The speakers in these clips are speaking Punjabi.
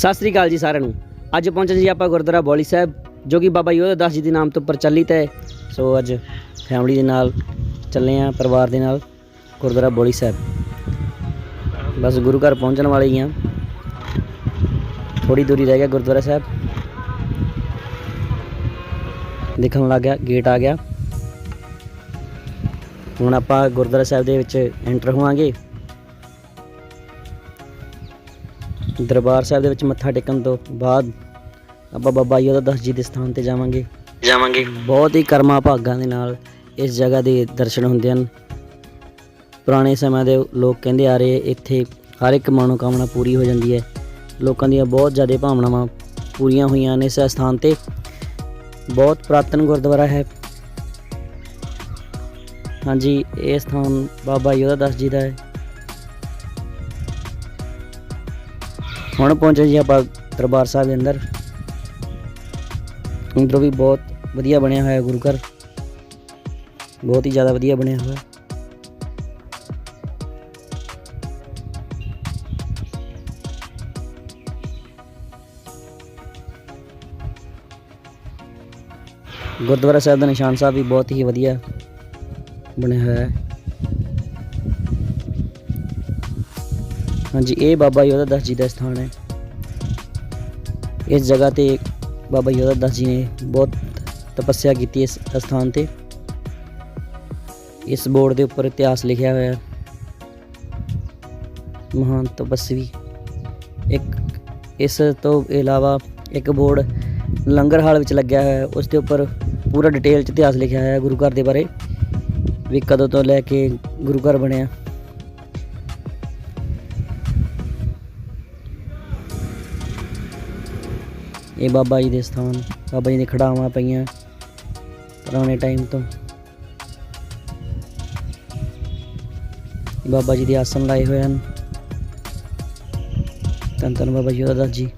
ਸਤਿ ਸ੍ਰੀ ਅਕਾਲ ਜੀ ਸਾਰਿਆਂ ਨੂੰ। ਅੱਜ ਪਹੁੰਚੇ ਜੀ ਆਪਾਂ ਗੁਰਦੁਆਰਾ ਬੋਲੀ ਸਾਹਿਬ, ਜੋ ਕਿ ਬਾਬਾ ਯੋਧਾ ਦਾਸ ਜੀ ਦੇ ਨਾਮ ਤੋਂ ਪ੍ਰਚਲਿਤ ਹੈ। ਸੋ ਅੱਜ ਫੈਮਿਲੀ ਦੇ ਨਾਲ ਚੱਲੇ ਆ ਪਰਿਵਾਰ ਦੇ ਨਾਲ, ਗੁਰਦੁਆਰਾ ਬੋਲੀ ਸਾਹਿਬ। ਬਸ ਗੁਰੂ ਘਰ ਪਹੁੰਚਣ ਵਾਲੇ ਹੀ ਆ ਥੋੜੀ ਦੂਰੀ ਰਹਿ ਗਿਆ ਗੁਰਦੁਆਰਾ ਸਾਹਿਬ। ਦਿਖਣ ਲੱਗ ਗਿਆ ਗੇਟ ਆ ਗਿਆ। ਹੁਣ ਆਪਾਂ ਗੁਰਦੁਆਰਾ ਸਾਹਿਬ ਦੇ ਵਿੱਚ ਐਂਟਰ ਹੋਵਾਂਗੇ। ਦਰਬਾਰ ਸਾਹਿਬ ਦੇ ਵਿੱਚ ਮੱਥਾ ਟੇਕਣ ਤੋਂ ਬਾਅਦ ਆਪਾਂ ਬਾਬਾ ਯੋਧਾ ਦਾਸ ਜੀ ਦੇ ਸਥਾਨ ਤੇ ਜਾਵਾਂਗੇ। ਜਾਵਾਂਗੇ। ਬਹੁਤ ਹੀ ਕਰਮਾ ਭਾਗਾਂ ਦੇ ਨਾਲ ਇਸ ਜਗ੍ਹਾ ਦੇ ਦਰਸ਼ਨ ਹੁੰਦੇ ਹਨ। ਪੁਰਾਣੇ ਸਮੇਂ ਦੇ ਲੋਕ ਕਹਿੰਦੇ ਆ ਰਹੇ ਇੱਥੇ ਹਰ ਇੱਕ ਮਨੋਕਾਮਨਾ ਪੂਰੀ ਹੋ ਜਾਂਦੀ ਹੈ। ਲੋਕਾਂ ਦੀਆਂ ਬਹੁਤ ਜ਼ਿਆਦਾ ਭਾਵਨਾਵਾਂ ਪੂਰੀਆਂ ਹੋਈਆਂ ਨੇ ਇਸ ਸਥਾਨ ਤੇ। ਬਹੁਤ ਪ੍ਰਾਤਨ ਗੁਰਦੁਆਰਾ ਹੈ। ਹਾਂਜੀ ਇਹ ਸਥਾਨ ਬਾਬਾ ਯੋਧਾ ਦਾਸ ਜੀ ਦਾ ਹੈ। ਹੁਣ ਪਹੁੰਚੇ ਜੀ ਆਪਾਂ ਦਰਬਾਰ ਸਾਹਿਬ ਦੇ ਅੰਦਰ। ਅੰਦਰੋਂ ਵੀ ਬਹੁਤ ਵਧੀਆ ਬਣਿਆ ਹੋਇਆ ਗੁਰੂ ਘਰ। ਬਹੁਤ ਹੀ ਜ਼ਿਆਦਾ ਵਧੀਆ ਬਣਿਆ ਹੋਇਆ। ਗੁਰਦੁਆਰਾ ਸਾਹਿਬ ਦਾ ਨਿਸ਼ਾਨ ਸਾਹਿਬ ਵੀ ਬਹੁਤ ਹੀ ਵਧੀਆ ਬਣਿਆ ਹੋਇਆ ਹੈ। ਹਾਂਜੀ, ਇਹ ਬਾਬਾ ਯੋਧਾ ਦਾਸ ਜੀ ਦਾ ਸਥਾਨ ਹੈ। ਇਸ ਜਗ੍ਹਾ ਤੇ ਬਾਬਾ ਯੋਧਾ ਦਾਸ ਜੀ ਨੇ ਬਹੁਤ ਤਪੱਸਿਆ ਕੀਤੀ ਇਸ ਸਥਾਨ ਤੇ। ਇਸ ਬੋਰਡ ਦੇ ਉੱਪਰ ਇਤਿਹਾਸ ਲਿਖਿਆ ਹੋਇਆ ਹੈ। ਮਹਾਨ ਤਪੱਸਵੀ। ਇੱਕ, ਇਸ ਤੋਂ ਇਲਾਵਾ ਇੱਕ ਬੋਰਡ ਲੰਗਰ ਹਾਲ ਵਿੱਚ ਲੱਗਿਆ ਹੋਇਆ ਹੈ। ਉਸ ਦੇ ਉੱਪਰ ਪੂਰਾ ਡਿਟੇਲ ਚ ਇਤਿਹਾਸ ਲਿਖਿਆ ਹੋਇਆ ਹੈ ਗੁਰੂ ਘਰ ਦੇ ਬਾਰੇ। ਵੀ ਕਦੋਂ ਤੋਂ ਲੈ ਕੇ ਗੁਰੂ ਘਰ ਬਣਿਆ। ਇਹ ਬਾਬਾ ਜੀ ਦੇ ਸਥਾਨ, ਬਾਬਾ ਜੀ ਦੇ ਖੜਾਵਾਂ ਪਈਆਂ ਪੁਰਾਣੇ ਟਾਈਮ ਤੋਂ। ਬਾਬਾ ਜੀ ਦੇ ਆਸਣ ਲਾਏ ਹੋਏ ਹਨ। ਧੰਨ ਤਨ ਬਾਬਾ ਜੀ ਦਾਸ ਜੀ।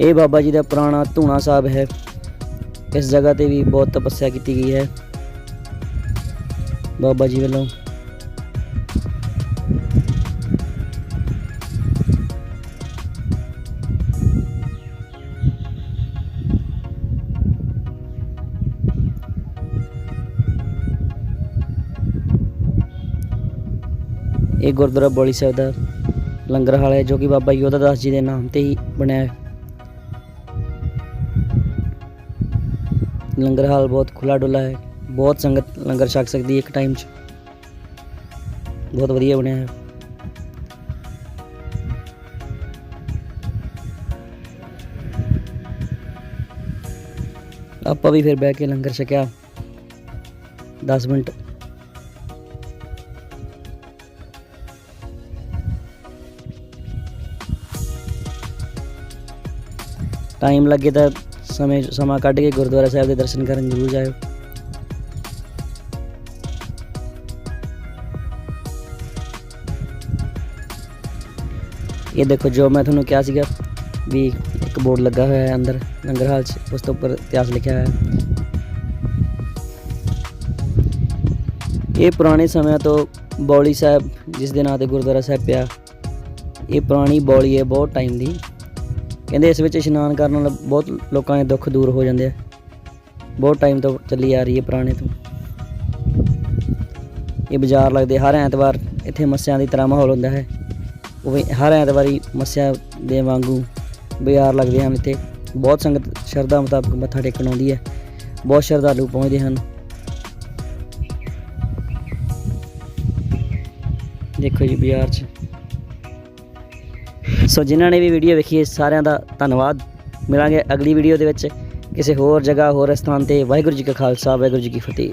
ਇਹ ਬਾਬਾ ਜੀ ਦਾ ਪੁਰਾਣਾ ਧੂਣਾ ਸਾਹਿਬ ਹੈ। ਇਸ ਜਗ੍ਹਾ ਤੇ ਵੀ ਬਹੁਤ ਤਪੱਸਿਆ ਕੀਤੀ ਗਈ ਹੈ। ਬਾਬਾ ਜੀ ਵੱਲੋਂ ਇਹ ਗੁਰਦੁਆਰਾ ਬੋਲੀ ਸਾਹਿਬ ਦਾ ਲੰਗਰ ਹਾਲ ਹੈ ਜੋ ਕਿ ਬਾਬਾ ਯੋਧਾ ਦਾਸ ਜੀ ਦੇ ਨਾਮ ਤੇ ਹੀ ਬਣਿਆ ਹੈ। ਲੰਗਰ ਹਾਲ ਬਹੁਤ ਖੁੱਲਾ ਡੁੱਲਾ ਹੈ। ਬਹੁਤ ਸੰਗਤ ਲੰਗਰ ਛਕ ਸਕਦੀ ਹੈ ਇੱਕ ਟਾਈਮ 'ਚ। ਬਹੁਤ ਵਧੀਆ ਬਣਿਆ ਹੈ। ਆਪਾਂ ਵੀ ਫਿਰ ਬਹਿ ਕੇ ਲੰਗਰ ਛਕਿਆ। 10 ਮਿੰਟ। ਟਾਈਮ ਲੱਗੇ ਤਾਂ ਸਮੇਂ ਸਮਾਂ ਕੱਢ ਕੇ ਗੁਰਦੁਆਰਾ ਸਾਹਿਬ ਦੇ ਦਰਸ਼ਨ ਕਰਨ ਜ਼ਰੂਰ ਜਾਇਓ। ਇਹ ਦੇਖੋ ਜੋ ਮੈਂ ਤੁਹਾਨੂੰ ਕਿਹਾ ਸੀਗਾ ਵੀ ਇੱਕ ਬੋਰਡ ਲੱਗਾ ਹੋਇਆ ਹੈ ਅੰਦਰ, ਲੰਗਰ ਹਾਲ 'ਚ, ਉਸ ਤੋਂ ਉੱਪਰ ਇਤਿਹਾਸ ਲਿਖਿਆ ਹੋਇਆ ਹੈ। ਇਹ ਪੁਰਾਣੇ ਸਮਿਆਂ ਤੋਂ ਬੌਲੀ ਸਾਹਿਬ, ਜਿਸ ਦੇ ਨਾਂ ਤੇ ਗੁਰਦੁਆਰਾ ਸਾਹਿਬ ਪਿਆ, ਇਹ ਪੁਰਾਣੀ ਬੌਲੀ ਹੈ, ਬਹੁਤ ਟਾਈਮ ਦੀ। ਕਹਿੰਦੇ ਇਸ ਵਿੱਚ ਇਸ਼ਨਾਨ ਕਰਨ ਨਾਲ ਬਹੁਤ ਲੋਕਾਂ ਦੇ ਦੁੱਖ ਦੂਰ ਹੋ ਜਾਂਦੇ ਆ। ਬਹੁਤ ਟਾਈਮ ਤੋਂ ਚੱਲੀ ਆ ਰਹੀ ਹੈ ਪੁਰਾਣੇ ਤੋਂ। ਇਹ ਬਾਜ਼ਾਰ ਲੱਗਦੇ, ਹਰ ਐਤਵਾਰ ਇੱਥੇ ਮੱਸਿਆਂ ਦੀ ਤਰ੍ਹਾਂ ਮਾਹੌਲ ਹੁੰਦਾ ਹੈ। ਉਵੇਂ ਹਰ ਐਤਵਾਰੀ ਮੱਸਿਆ ਦੇ ਵਾਂਗੂ ਬਾਜ਼ਾਰ ਲੱਗਦੇ ਹਨ, ਇੱਥੇ ਬਹੁਤ ਸੰਗਤ, ਸ਼ਰਧਾ ਮੁਤਾਬਕ ਮੱਥਾ ਟੇਕਣ ਆਉਂਦੀ ਹੈ। ਬਹੁਤ ਸ਼ਰਧਾਲੂ ਪਹੁੰਚਦੇ ਹਨ। ਦੇਖੋ ਜੀ ਬਾਜ਼ਾਰ 'ਚ। ਸੋ ਜਿਨ੍ਹਾਂ ਨੇ ਵੀ ਵੀਡੀਓ ਵੇਖੀ ਹੈ, ਸਾਰਿਆਂ ਦਾ ਧੰਨਵਾਦ। ਮਿਲਾਂਗੇ ਅਗਲੀ ਵੀਡੀਓ ਦੇ ਵਿੱਚ। ਕਿਸੇ ਹੋਰ ਜਗ੍ਹਾ, ਹੋਰ ਸਥਾਨ ਤੇ। ਵਾਹਿਗੁਰੂ ਜੀ ਕਾ ਖਾਲਸਾ, ਵਾਹਿਗੁਰੂ ਜੀ ਕੀ ਫਤਿਹ।